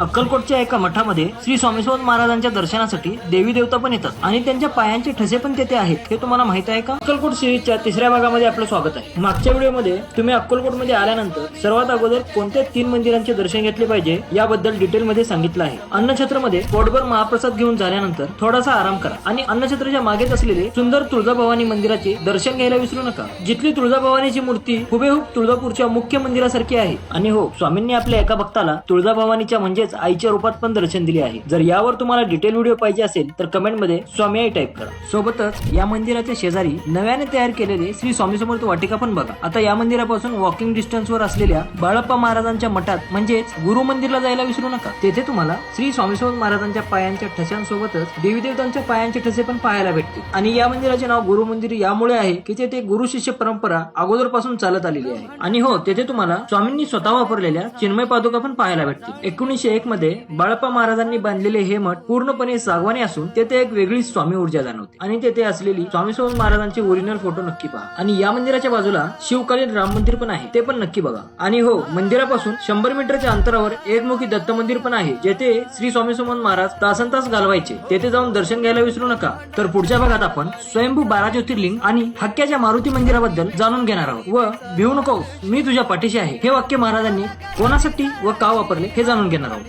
अक्कलकोटच्या एका मठामध्ये श्री स्वामी महाराजांच्या दर्शनासाठी देवी देवता पण येतात. आणि त्यांच्या पायांचे ठसे पण तेथे आहेत. हे तुम्हाला माहीत आहे का? अक्कलकोट सिरीजच्या तिसऱ्या भागामध्ये आपलं स्वागत आहे. मागच्या व्हिडिओमध्ये तुम्ही अक्कलकोटमध्ये आल्यानंतर सर्वात अगोदर कोणत्या तीन मंदिरांचे दर्शन घेतले पाहिजे याबद्दल डिटेलमध्ये सांगितलं आहे. अन्नछत्रमध्ये पोटभर महाप्रसाद घेऊन झाल्यानंतर थोडासा आराम करा. आणि अन्नछत्रच्या मागेच असलेले सुंदर तुळजाभवानी मंदिराचे दर्शन घ्यायला विसरू नका. जिथली तुळजाभवानीची मूर्ती हुबेहूब तुळजापूरच्या मुख्य मंदिरासारखी आहे. आणि हो स्वामींनी आपल्या एका भक्ताला तुळजाभवानीच्या म्हणजे म्हणजेच आईच्या रूपात पण दर्शन दिले आहे. जर यावर तुम्हाला डिटेल व्हिडिओ पाहिजे असेल तर कमेंटमध्ये स्वामी आई टाईप करा. सोबतच या मंदिराच्या शेजारी नव्याने तयार केलेले श्री स्वामी समर्थ वाटिका पण बघा. आता या मंदिरापासून वॉकिंग डिस्टन्स वर असलेल्या बाळप्पा महाराजांच्या मठात म्हणजेच गुरु मंदिरला जायला विसरू नका. तेथे तुम्हाला श्री स्वामी समर्थ महाराजांच्या पायांच्या ठशांसोबतच देवी देवतांच्या पायांचे ठसे पण पाहायला भेटतील. आणि या मंदिराचे नाव गुरु मंदिर यामुळे आहे की तेथे गुरु शिष्य परंपरा अगोदरपासून चालत आलेली आहे. आणि हो तेथे तुम्हाला स्वामींनी स्वतः वापरलेल्या चिन्मय पादुका पण पाहायला भेटतील. एकोणीसशे एक मध्ये बाळप्पा महाराजांनी बांधलेले हे मठ पूर्णपणे सागवानी असून तेथे एक वेगळी स्वामी ऊर्जा जाणवते. आणि तेथे असलेली स्वामी स्वामी महाराजांचे ओरिजिनल फोटो नक्की पहा. आणि या मंदिराच्या बाजूला शिवकालीन राम मंदिर पण आहे ते पण नक्की बघा. आणि हो मंदिरापासून शंभर मीटरच्या अंतरावर एकमुखी दत्त मंदिर पण आहे जेथे श्री स्वामी सुमन महाराज तासन तास घालवायचे. तेथे जाऊन दर्शन घ्यायला विसरू नका. तर पुढच्या भागात आपण स्वयंभू बारा ज्योतिर्लिंग आणि हक्क्याच्या मारुती मंदिराबद्दल जाणून घेणार आहोत. व भिवू नको मी तुझ्या पाठीशी आहे. हे वाक्य महाराजांनी कोणासाठी व का वापरले हे जाणून घेणार आहोत.